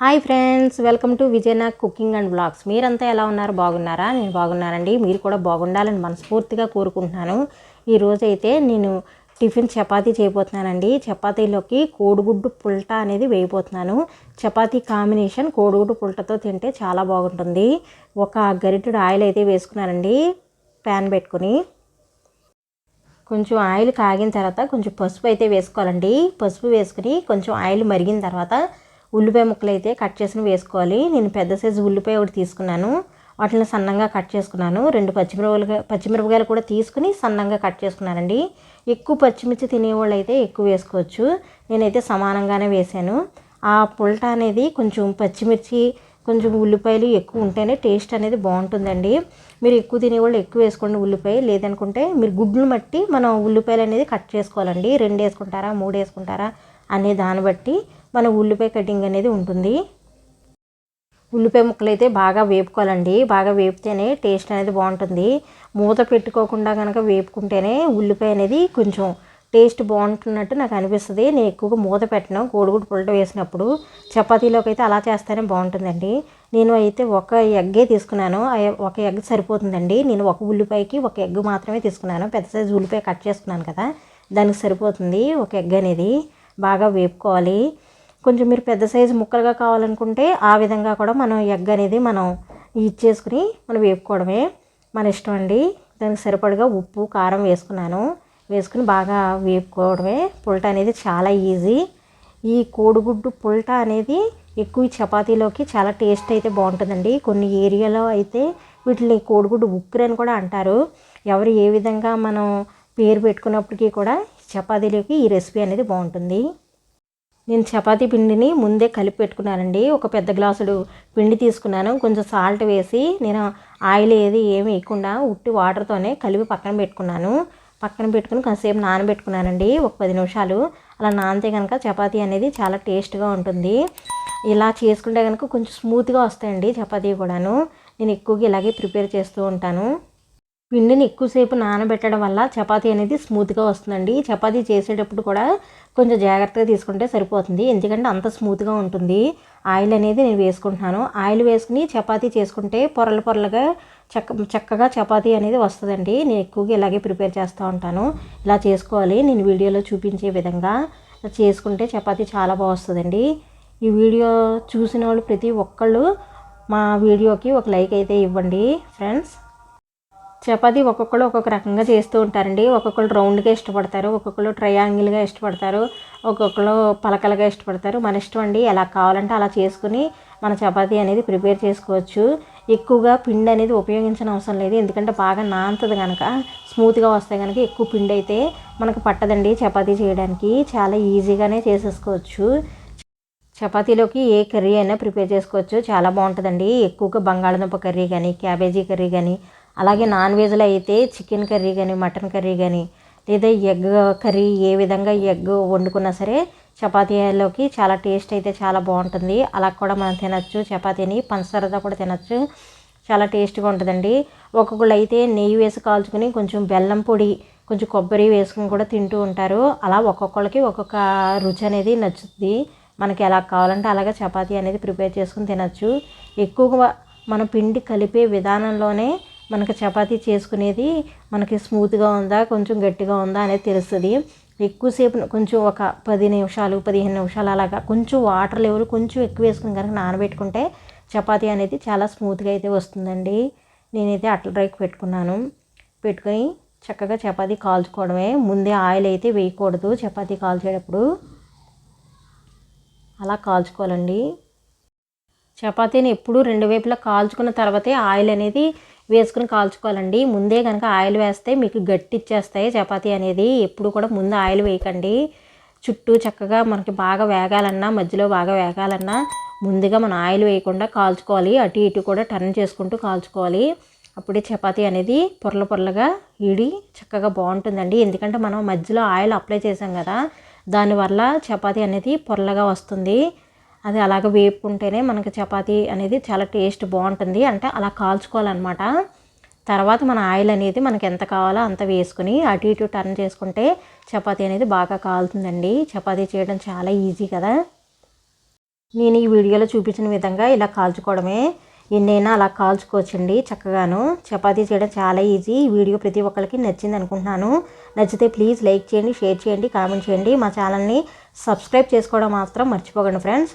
Hi friends welcome to Vijayana cooking and blogs. మీరంతా ఎలా ఉన్నారు? బాగున్నారా? నేను బాగున్నానండి. మీరు కూడా బాగుండాలని మనస్ఫూర్తిగా కోరుకుంటున్నాను. ఈరోజు అయితే నేను టిఫిన్ చపాతీ చేయబోతున్నానండి. చపాతీలోకి కోడిగుడ్డు పుల్టా అనేది వేయబోతున్నాను. చపాతీ కాంబినేషన్ కోడిగుడ్డు పుల్టతో తింటే చాలా బాగుంటుంది. ఒక గరిటెడు ఆయిల్ అయితే వేసుకున్నానండి ప్యాన్ పెట్టుకుని. కొంచెం ఆయిల్ కాగిన తర్వాత కొంచెం పసుపు అయితే వేసుకోవాలండి. పసుపు వేసుకుని కొంచెం ఆయిల్ మరిగిన తర్వాత ఉల్లిపాయ ముక్కలు అయితే కట్ చేసిన వేసుకోవాలి. నేను పెద్ద సైజు ఉల్లిపాయ ఒకటి తీసుకున్నాను. వాటిని సన్నంగా కట్ చేసుకున్నాను. రెండు పచ్చిమిరపకాయలు పచ్చిమిరపకాయలు కూడా తీసుకుని సన్నంగా కట్ చేసుకున్నానండి. ఎక్కువ పచ్చిమిర్చి తినేవాళ్ళు అయితే ఎక్కువ వేసుకోవచ్చు. నేనైతే సమానంగానే వేసాను. ఆ పుల్ట అనేది కొంచెం పచ్చిమిర్చి కొంచెం ఉల్లిపాయలు ఎక్కువ ఉంటేనే టేస్ట్ అనేది బాగుంటుందండి. మీరు ఎక్కువ తినేవాళ్ళు ఎక్కువ వేసుకోండి ఉల్లిపాయ. లేదనుకుంటే మీరు గుడ్లు బట్టి మనం ఉల్లిపాయలు అనేది కట్ చేసుకోవాలండి. రెండు వేసుకుంటారా మూడు వేసుకుంటారా అనే దాన్ని బట్టి మన ఉల్లిపాయ కటింగ్ అనేది ఉంటుంది. ఉల్లిపాయ ముక్కలు అయితే బాగా వేపుకోవాలండి. బాగా వేపితేనే టేస్ట్ అనేది బాగుంటుంది. మూత పెట్టుకోకుండా కనుక వేపుకుంటేనే ఉల్లిపాయ అనేది కొంచెం టేస్ట్ బాగుంటున్నట్టు నాకు అనిపిస్తుంది. నేను ఎక్కువగా మూత పెట్టను. కోడిగుడ్డు పుల్ట వేసినప్పుడు చపాతీలోకి అయితే అలా చేస్తేనే బాగుంటుందండి. నేను అయితే ఒక ఎగ్గే తీసుకున్నాను. ఒక ఎగ్ సరిపోతుందండి. నేను ఒక ఉల్లిపాయకి ఒక ఎగ్ మాత్రమే తీసుకున్నాను. పెద్ద సైజు ఉల్లిపాయ కట్ చేసుకున్నాను కదా దానికి సరిపోతుంది ఒక ఎగ్ అనేది. బాగా వేపుకోవాలి. కొంచెం మీరు పెద్ద సైజు ముక్కలుగా కావాలనుకుంటే ఆ విధంగా కూడా మనం ఎగ్ అనేది మనం ఇచ్చేసుకుని మనం వేపుకోవడమే మన ఇష్టం అండి. దానికి సరిపడగా ఉప్పు కారం వేసుకున్నాను. వేసుకుని బాగా వేపుకోవడమే. పుల్ట అనేది చాలా ఈజీ. ఈ కోడిగుడ్డు పుల్ట అనేది ఎక్కువ చపాతీలోకి చాలా టేస్ట్ అయితే బాగుంటుందండి. కొన్ని ఏరియాలో అయితే వీటిని కోడిగుడ్డు ఉక్కురు అని కూడా అంటారు. ఎవరు ఏ విధంగా మనం పేరు పెట్టుకున్నప్పటికీ కూడా చపాతీలోకి ఈ రెసిపీ అనేది బాగుంటుంది. నేను చపాతీ పిండిని ముందే కలిపి పెట్టుకున్నానండి. ఒక పెద్ద గ్లాసుడు పిండి తీసుకున్నాను. కొంచెం సాల్ట్ వేసి నేను ఆయిల్ ఏది ఏమి వేయకుండా ఉట్టి వాటర్తోనే కలిపి పక్కన పెట్టుకున్నాను. పక్కన పెట్టుకుని కాసేపు నానబెట్టుకున్నానండి. ఒక పది నిమిషాలు. అలా నానితే కనుక చపాతీ అనేది చాలా టేస్ట్గా ఉంటుంది. ఇలా చేసుకుంటే కనుక కొంచెం స్మూత్గా వస్తాయండి చపాతీ కూడాను. నేను ఎక్కువగా ఇలాగే ప్రిపేర్ చేస్తూ ఉంటాను. పిండిని ఎక్కువసేపు నానబెట్టడం వల్ల చపాతీ అనేది స్మూత్గా వస్తుందండి. చపాతీ చేసేటప్పుడు కూడా కొంచెం జాగ్రత్తగా తీసుకుంటే సరిపోతుంది. ఎందుకంటే అంత స్మూత్గా ఉంటుంది. ఆయిల్ అనేది నేను వేసుకుంటున్నాను. ఆయిల్ వేసుకుని చపాతీ చేసుకుంటే పొరలు పొరలుగా చక్క చక్కగా చపాతీ అనేది వస్తుందండి. నేను ఎక్కువగా ఇలాగే ప్రిపేర్ చేస్తూ ఉంటాను. ఇలా చేసుకోవాలి. నేను వీడియోలో చూపించే విధంగా చేసుకుంటే చపాతీ చాలా బాగుస్తుందండి ఈ వీడియో చూసిన వాళ్ళు ప్రతి ఒక్కళ్ళు మా వీడియోకి ఒక లైక్ అయితే ఇవ్వండి ఫ్రెండ్స్. చపాతి ఒక్కొక్కరు ఒక్కొక్క రకంగా చేస్తూ ఉంటారండి. ఒక్కొక్కరు రౌండ్గా ఇష్టపడతారు ఒక్కొక్కరు ట్రయాంగిల్గా ఇష్టపడతారు ఒక్కొక్కరు పలకలుగా ఇష్టపడతారు. మన ఇష్టం అండి. ఎలా కావాలంటే అలా చేసుకుని మన చపాతీ అనేది ప్రిపేర్ చేసుకోవచ్చు. ఎక్కువగా పిండి అనేది ఉపయోగించిన అవసరం లేదు. ఎందుకంటే బాగా నాంతది కనుక స్మూత్గా వస్తే కనుక ఎక్కువ పిండి అయితే మనకు పట్టదండి చపాతీ చేయడానికి. చాలా ఈజీగానే చేసేసుకోవచ్చు. చపాతీలోకి ఏ కర్రీ అయినా ప్రిపేర్ చేసుకోవచ్చు. చాలా బాగుంటుందండి. ఎక్కువగా బంగాళదుంప కర్రీ కానీ క్యాబేజీ కర్రీ కానీ అలాగే నాన్ వెజ్లో అయితే చికెన్ కర్రీ కానీ మటన్ కర్రీ కానీ లేదా ఎగ్ కర్రీ ఏ విధంగా ఎగ్ వండుకున్నా సరే చపాతీలోకి చాలా టేస్ట్ అయితే చాలా బాగుంటుంది. అలా కూడా మనం తినచ్చు. చపాతీని పంచదారతో కూడా తినచ్చు. చాలా టేస్ట్గా ఉంటుందండి. ఒక్కొక్కళ్ళు అయితే నెయ్యి వేసి కాల్చుకుని కొంచెం బెల్లం పొడి కొంచెం కొబ్బరి వేసుకుని కూడా తింటూ ఉంటారు. అలా ఒక్కొక్కళ్ళకి ఒక్కొక్క రుచి అనేది నచ్చుతుంది మనకి ఎలా కావాలంటే అలాగే చపాతీ అనేది ప్రిపేర్ చేసుకుని తినచ్చు. ఎక్కువగా మనం పిండి కలిపే విధానంలోనే మనకి చపాతీ చేసుకునేది మనకి స్మూత్గా ఉందా కొంచెం గట్టిగా ఉందా అనేది తెలుస్తుంది. ఎక్కువసేపు కొంచెం ఒక పది నిమిషాలు పదిహేను నిమిషాలు అలాగా కొంచెం వాటర్ లెవెల్ కొంచెం ఎక్కువ వేసుకుని కనుక నానబెట్టుకుంటే చపాతీ అనేది చాలా స్మూత్గా అయితే వస్తుందండి. నేనైతే అట్ల డ్రైకి పెట్టుకున్నాను. పెట్టుకొని చక్కగా చపాతీ కాల్చుకోవడమే. ముందే ఆయిల్ అయితే వేయకూడదు చపాతీ కాల్చేటప్పుడు. అలా కాల్చుకోవాలండి. చపాతీని ఎప్పుడు రెండు వైపులా కాల్చుకున్న తర్వాతే ఆయిల్ అనేది వేసుకుని కాల్చుకోవాలండి. ముందే కనుక ఆయిల్ వేస్తే మీకు గట్టి ఇచ్చేస్తాయి చపాతీ అనేది. ఎప్పుడు కూడా ముందు ఆయిల్ వేయకండి. చుట్టూ చక్కగా మనకి బాగా వేగాలన్నా మధ్యలో బాగా వేగాలన్నా ముందుగా మనం ఆయిల్ వేయకుండా కాల్చుకోవాలి. అటు ఇటు కూడా టర్న్ చేసుకుంటూ కాల్చుకోవాలి. అప్పుడే చపాతీ అనేది పొరల పొరలుగా ఇడి చక్కగా బాగుంటుందండి. ఎందుకంటే మనం మధ్యలో ఆయిల్ అప్లై చేసాం కదా దానివల్ల చపాతీ అనేది పొరలుగా వస్తుంది. అది అలాగ వేపుకుంటేనే మనకి చపాతీ అనేది చాలా టేస్ట్ బాగుంటుంది. అంటే అలా కాల్చుకోవాలన్నమాట. తర్వాత మన ఆయిల్ అనేది మనకి ఎంత కావాలో అంత వేసుకుని అటు ఇటు టర్న్ చేసుకుంటే చపాతీ అనేది బాగా కాలుతుందండి. చపాతీ చేయడం చాలా ఈజీ కదా. నేను ఈ వీడియోలో చూపించిన విధంగా ఇలా కాల్చుకోవడమే. ఎన్నైనా అలా కాల్చుకోవచ్చండి చక్కగాను. చపాతీ చేయడం చాలా ఈజీ. ఈ వీడియో ప్రతి ఒక్కరికి నచ్చింది అనుకుంటున్నాను. నచ్చితే ప్లీజ్ లైక్ చేయండి షేర్ చేయండి కామెంట్ చేయండి. మా ఛానల్ని సబ్స్క్రైబ్ చేసుకోవడం మాత్రం మర్చిపోకండి friends.